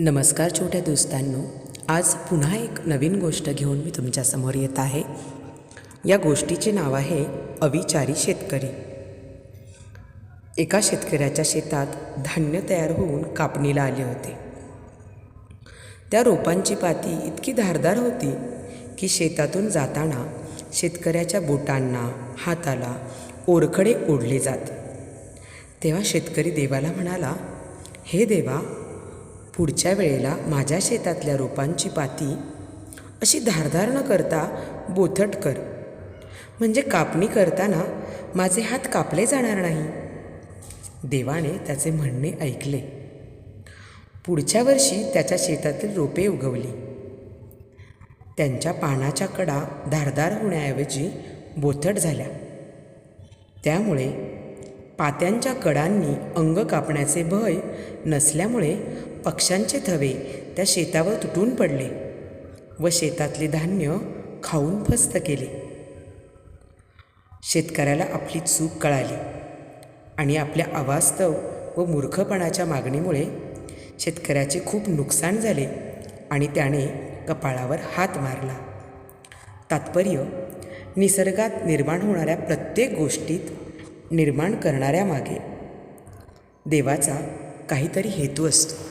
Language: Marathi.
नमस्कार छोट्या दोस्तांनो आज पुन्हा एक नवीन गोष्ट घेऊन मी तुमच्यासमोर येत आहे. या गोष्टीचे नाव आहे अविचारी शेतकरी. एका शेतकऱ्याच्या शेतात धान्य तयार होऊन कापणीला आले होते. त्या रोपांची पाती इतकी धारदार होती की शेतातून जाताना शेतकऱ्याच्या बोटांना हाताला ओरखडे ओढले जात. तेव्हा शेतकरी देवाला म्हणाला हे देवा पुढच्या वेळेला माझ्या शेतातल्या रोपांची पाती अशी धारधार न करता बोथट कर. म्हणजे कापणी करताना माझे हात कापले जाणार नाही. देवाने त्याचे म्हणणे ऐकले. पुढच्या वर्षी त्याच्या शेतातील रोपे उगवली. त्यांच्या पानाच्या कडा धारदार होण्याऐवजी बोथट झाल्या. त्यामुळे पात्यांच्या कडांनी अंग कापण्याचे भय नसल्यामुळे पक्ष्यांचे थवे त्या शेतावर तुटून पडले व शेतातले धान्य खाऊन फस्त केले. शेतकऱ्याला आपली चूक कळाली आणि आपल्या अवास्तव व मूर्खपणाच्या मागणीमुळे शेतकऱ्याचे खूप नुकसान झाले आणि त्याने कपाळावर हात मारला. तात्पर्य निसर्गात निर्माण होणाऱ्या प्रत्येक गोष्टीत निर्माण करणाऱ्यामागे. देवाचा काहीतरी हेतू असतो.